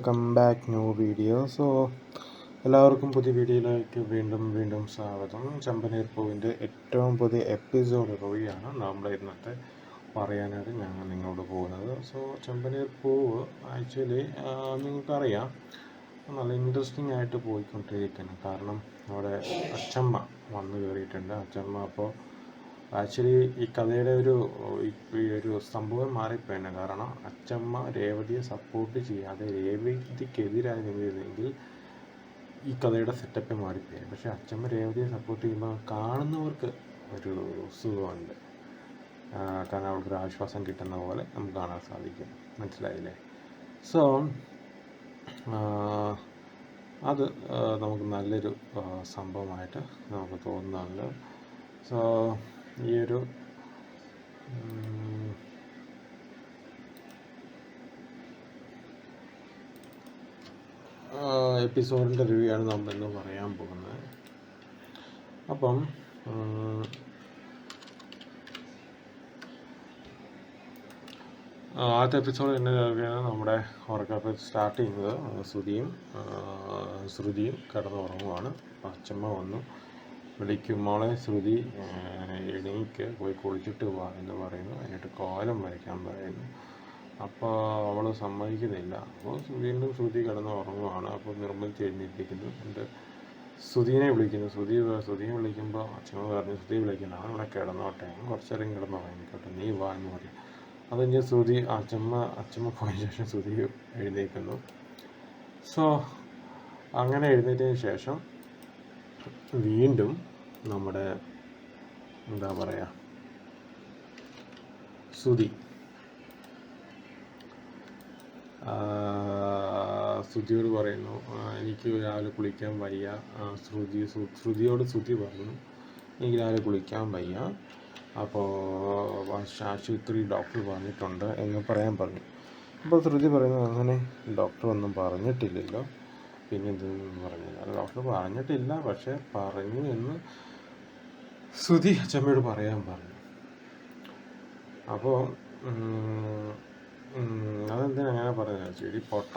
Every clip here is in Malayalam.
Welcome back new video so എല്ലാവർക്കും പുതിയ വീഡിയോയിലേക്ക് വീണ്ടും വീണ്ടും സ്വാഗതം. ചമ്പനീർ പൂവിന്റെ ഏറ്റവും പുതിയ എപ്പിസോഡ് റിവ്യൂയാണ് നമ്മൾ ഇന്നത്തെ പറയാനായിട്ട് ഞങ്ങൾ നിങ്ങളോട് പോകുന്നത്. സോ ചമ്പനീർ പൂവ് ആക്ച്വലി നിങ്ങൾക്കറിയാം. നല്ല ഇൻട്രസ്റ്റിംഗ് ആയിട്ട് പോയിക്കൊണ്ടിരിക്കുന്നു. കാരണം അവിടെ അച്ചമ്മ വന്നു കയറിയിട്ടുണ്ട്. അച്ചമ്മ അപ്പോൾ ആക്ച്വലി ഈ കഥയുടെ ഒരു ഈ- ഒരു സംഭവം മാറിപ്പോയാണ് കാരണം അച്ചമ്മ രേവതിയെ സപ്പോർട്ട് ചെയ്യാതെ രേവതിക്കെതിരായി നിന്നിരുന്നെങ്കിൽ ഈ കഥയുടെ സെറ്റപ്പ് മാറിപ്പോയി പക്ഷെ അച്ചമ്മ രേവതിയെ സപ്പോർട്ട് ചെയ്യുമ്പോൾ കാണുന്നവർക്ക് ഒരു സുഖമുണ്ട്. കാരണം അവൾക്കൊരു ആശ്വാസം കിട്ടുന്ന പോലെ നമുക്ക് കാണാൻ സാധിക്കും. മനസ്സിലായില്ലേ? സോ അത് നമുക്ക് നല്ലൊരു സംഭവമായിട്ട് നമുക്ക് തോന്നുന്നുണ്ട്. സോ ഈ ഒരു എപ്പിസോഡിന്റെ റിവ്യൂ ആണ് നമ്മൾ ഇന്ന് പറയാൻ പോകുന്നത്. അപ്പം ആദ്യത്തെ എപ്പിസോഡ് എന്നെ നമ്മുടെ ഉറക്കപ്പ് സ്റ്റാർട്ട് ചെയ്യുന്നത് ശ്രുതിയും ശ്രുതിയും കിടന്നുറങ്ങുവാണ്. ഉറങ്ങുവാണ് അച്ചമ്മ വന്നു. വിളിക്കും മോളെ ശ്രുതി ആ, എണീക്ക് പോയി കുളിച്ചിട്ട് വാ എന്ന് പറയുന്നു. എന്നിട്ട് കോലം വരയ്ക്കാൻ പറയുന്നു. അപ്പോൾ അവൾ സമ്മതിക്കുന്നില്ല. അപ്പോൾ വീണ്ടും ശ്രുതി കിടന്ന് ഉറങ്ങുവാണ്. അപ്പോൾ നിർബന്ധിച്ച് എഴുന്നേൽപ്പിക്കുന്നു എന്നിട്ട് ശ്രുതിനെ വിളിക്കുന്നു. ശ്രുതി ശ്രുതിയെ വിളിക്കുമ്പോൾ അച്ഛനോട് പറഞ്ഞു ശ്രുതി വിളിക്കുന്നു. അവൻ ഇവിടെ കിടന്നോട്ടെ. കുറച്ച് നേരം കിടന്ന് നീ വാ എന്ന് പറയും അത് കഴിഞ്ഞ് ശ്രുതി അച്ഛമ്മ അച്ഛമ്മ പോയ ശേഷം ശ്രുതി എഴുന്നേൽക്കുന്നു സോ അങ്ങനെ എഴുന്നേറ്റതിന് ശേഷം വീണ്ടും നമ്മുടെ എന്താ പറയുക ആ, ശ്രുതിയോട് പറയുന്നു എനിക്ക് രാവിലെ കുളിക്കാൻ വയ്യ. ശ്രുതി ശ്രു- ശ്രുതിയോട് ശ്രുതി പറഞ്ഞു എനിക്ക് രാവിലെ കുളിക്കാൻ വയ്യ. അപ്പോൾ ആശുപത്രി ഡോക്ടർ പറഞ്ഞിട്ടുണ്ട് എന്ന് പറയാൻ പറഞ്ഞു. അപ്പോൾ ശ്രുതി പറയുന്നു അങ്ങനെ ഡോക്ടർ ഒന്നും പറഞ്ഞിട്ടില്ലല്ലോ. പിന്നെ എന്തെന്ന് പറഞ്ഞില്ല. ഡോക്ടർ പറഞ്ഞിട്ടില്ല പക്ഷേ പറഞ്ഞു എന്ന് ശ്രുതി അച്ചമ്മയോട് പറയാൻ പറഞ്ഞു. അപ്പോൾ അതെന്തിനാ അങ്ങനെ പറയുന്നത് ചെടി പൊട്ട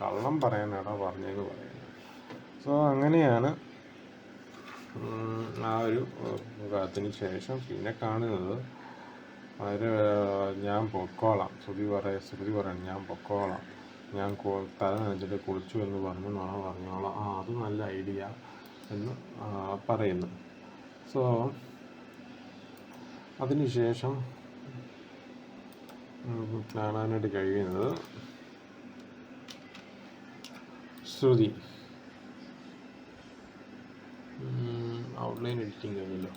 കള്ളം പറയാനാടാ പറഞ്ഞതെന്ന് പറയുന്നത്? സോ അങ്ങനെയാണ് ആ ഒരു കാലത്തിന് ശേഷം പിന്നെ കാണുന്നത്. അവർ ഞാൻ പൊക്കോളാം. ശ്രുതി പറയ ശ്രുതി പറയണം ഞാൻ പൊക്കോളാം. ഞാൻ തല നനച്ചിട്ട് കുളിച്ചു എന്ന് പറഞ്ഞു നുണ പറഞ്ഞോളാം. ആ അത് നല്ല ഐഡിയ എന്ന് പറയുന്നു. സോ അതിനുശേഷം കാണാനായിട്ട് കഴിയുന്നത് ശ്രുതി. ഔട്ട്ലൈൻ എഡിറ്റിംഗ് കഴിഞ്ഞല്ലോ.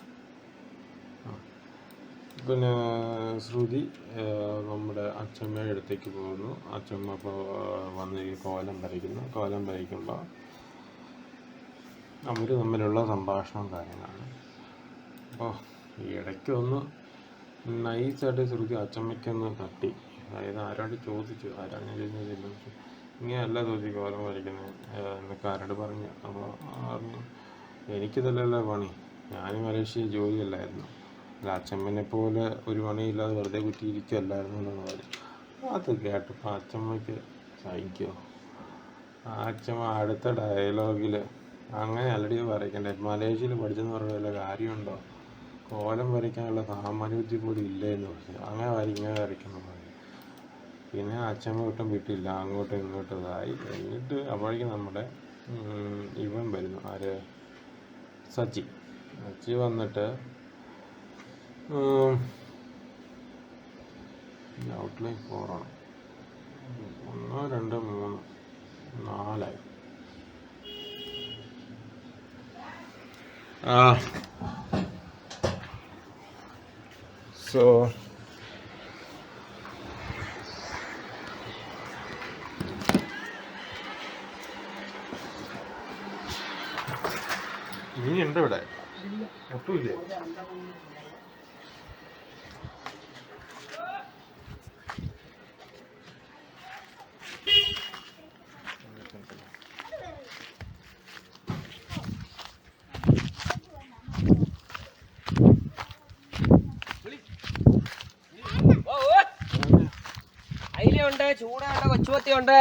പിന്നെ ശ്രുതി നമ്മുടെ അച്ഛമ്മയുടെ അടുത്തേക്ക് പോകുന്നു. അച്ഛമ്മ അപ്പോൾ വന്ന് കോലം വരയ്ക്കുന്നു. കോലം വരയ്ക്കുമ്പോൾ അവർ തമ്മിലുള്ള സംഭാഷണം കാര്യങ്ങളാണ്. ഈ ഇടയ്ക്ക് ഒന്ന് നൈസായിട്ട് ശ്രുതി അച്ചമ്മയ്ക്കൊന്ന് തട്ടി. അതായത് ആരോട് ചോദിച്ചു ആരാണ് ഞാൻ ചോദിച്ചതില്ല ഇങ്ങനെയല്ല ചോദിച്ചു കോലം വരയ്ക്കുന്നത് എന്നൊക്കെ ആരോട് പറഞ്ഞു. അപ്പോൾ പറഞ്ഞു എനിക്കിതല്ലല്ലോ പണി. ഞാൻ മലേഷ്യ ജോലിയല്ലായിരുന്നു അല്ല അച്ചമ്മനെ പോലെ ഒരു പണിയില്ലാതെ വെറുതെ കുറ്റിയിരിക്കുകയല്ലായിരുന്നു എന്ന് പറഞ്ഞു അത് കേട്ടപ്പോൾ അച്ചമ്മയ്ക്ക് സഹിക്കോ. ആ അച്ചമ്മ അടുത്ത ഡയലോഗിൽ അങ്ങനെ അല്ലടി പറയിക്കണ്ടേ മലേഷ്യയിൽ പഠിച്ചെന്ന് പറഞ്ഞ വല്ല കാര്യമുണ്ടോ? കോലം വരയ്ക്കാനുള്ള സാമാന്യബുദ്ധി പോലും ഇല്ല എന്ന് പറഞ്ഞു. അങ്ങനെ വര ഇങ്ങനെ വരയ്ക്കുന്നു പറഞ്ഞു. പിന്നെ അച്ഛമ്മ ഒട്ടും വിട്ടില്ല. അങ്ങോട്ടും ഇങ്ങോട്ടും ഇതായി. എന്നിട്ട് അപ്പോഴേക്കും നമ്മുടെ ഇവൻ വരുന്നു. ആര്? സച്ചി. സച്ചി വന്നിട്ട് ഔട്ട്ലൈൻ ഫോറാണ് ഒന്ന് രണ്ട് മൂന്ന് നാലായി. ആ സോ ഇനി ഉണ്ട് ഇവിടെ? ഒട്ടുമില്ലേ ചൂടുണ്ട്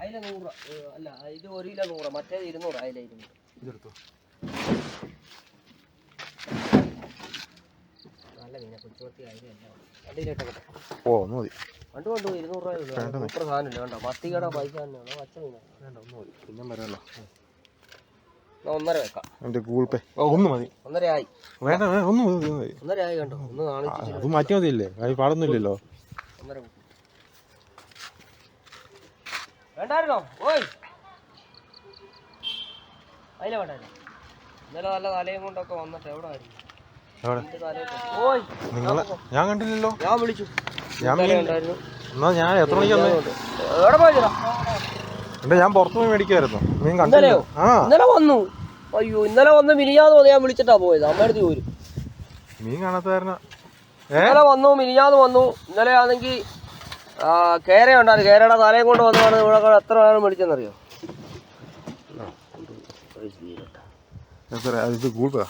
അയില നൂറ് രൂപ. അല്ല ഇത് ഒരു കിലോ നൂറ് മറ്റേത് ഇരുന്നൂറ് അയില ഇരുന്നൂറ്. ഇതെടുത്തോ. നല്ല മീന കൊച്ചുമത്തി അയില ഓ ഒന്ന് മതി. പണ്ട് കൊണ്ടു ഇരുന്നൂറ് രൂപ സാധനമില്ല കണ്ടോ മത്തിക്കട പൈസ തന്നെയാണ് പച്ച മീന. വേണ്ട ഒന്ന് മതി. പിന്നെ വരാമല്ലോ എന്നാ ഒന്നര വെക്കാം. എന്റെ ഗൂഗിൾ പേ. ഓ ഒന്ന് മതി. ഒന്നര ആയി വേണ്ട ഒന്ന് മതി ഒന്ന് മതി. ഒന്നര ആയി കണ്ടോ? ഒന്ന് അത് മാറ്റി മതിയില്ലേ? അത് പാടൊന്നുമില്ലല്ലോ. ഒന്നര. വേണ്ടായിരുന്നോ? ഓയ്. അതില വേണ്ടായിരുന്നു? ഇന്നലെ നല്ല തലയും കൊണ്ടൊക്കെ വന്നിട്ട് എവിടെ ആയിരുന്നു? നിങ്ങളെ ഞാൻ കണ്ടില്ലല്ലോ. ഞാൻ വിളിച്ചു. ഞാൻ എന്നാ ഞാൻ എത്ര മണിക്ക് വന്നേ എവിടെ എന്റെ ഞാൻ പുറത്തു പോയി മേടിക്കുമായിരുന്നു മീൻ കണ്ടല്ലോ. ആ. ഇന്നലെ വന്നു. അയ്യോ ഇന്നലെ വന്ന് മിനിയാന്ന് വന്ന് ഞാൻ വിളിച്ചിട്ടാ പോയത്. അമ്മയുടെ പോരും മീൻ കാണാത്ത ഇന്നലെ വന്നു മിനിയാന്ന് വന്നു. ഇന്നലെ ആണെങ്കിൽ കേര ഉണ്ടായിരുന്നു. കേരയുടെ തലയും കൊണ്ട് വന്നതാണ് ഇവിടെ എത്ര നേരം വിളിച്ചെന്നറിയോ പേ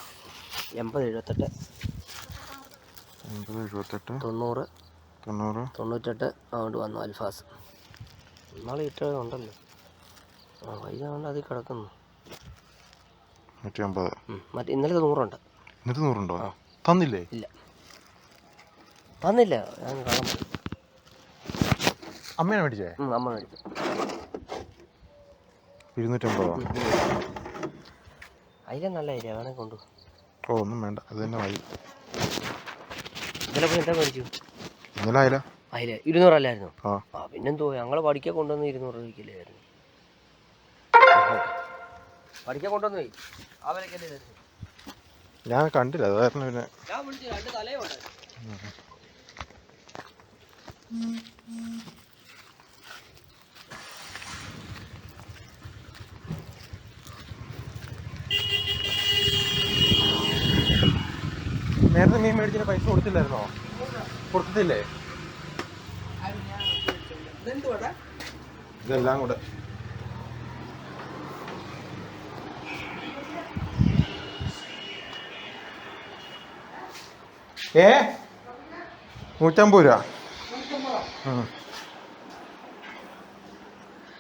എൺപത് എഴുപത്തെട്ട്. എൺപത് എഴുപത്തെട്ട്. തൊണ്ണൂറ്. തൊണ്ണൂറ്. തൊണ്ണൂറ്റെട്ട്. അതുകൊണ്ട് വന്നു അൽഫാസ്. നാളെ ഇട്ടുണ്ടല്ലോ ആ വൈകാണ്ട് കൊണ്ട് അതിൽ കിടക്കുന്നു. നൂറ്റി അമ്പത് ഉം. മറ്റേ ഇന്നലത്തെ നൂറുണ്ട്. ഇന്നത്തെ നൂറുണ്ടോ? തന്നില്ലേ? ഇല്ല. തന്നില്ല. ഞാൻ കാണാൻ അമ്മയാണ് മേടിച്ചേ? അമ്മ മേടിച്ചു. ഇരുന്നൂറ്റമ്പതോ? അതിലെ നല്ല ഐഡിയ. വേണേ കൊണ്ടു ഓ ഒന്നും വേണ്ട. അത് തന്നെ മതി ഇന്നലെ പോയി എന്താ മേടിച്ചു? ഇന്നലെ ആയില്ല. അയല ഇരുന്നൂറല്ലായിരുന്നു? ആ. പിന്നെന്തോ? ഞങ്ങൾ പഠിക്കാൻ കൊണ്ടുവന്ന് ഇരുന്നൂറ് രൂപയ്ക്കില്ലായിരുന്നു പഠിക്കാൻ കൊണ്ടുവന്നു പോയി. അവനൊക്കെ ഞാൻ കണ്ടില്ല അത് കാരണം പിന്നെ. ഞാൻ വിളിച്ചു രണ്ട് തലയുണ്ട്. നേരത്തെ മീൻ മേടിച്ചിന് പൈസ കൊടുത്തില്ലായിരുന്നോ? കൊടുത്തില്ലേ ഇതെല്ലാം കൂടെ. ഏ നൂറ്റമ്പത് രൂപ.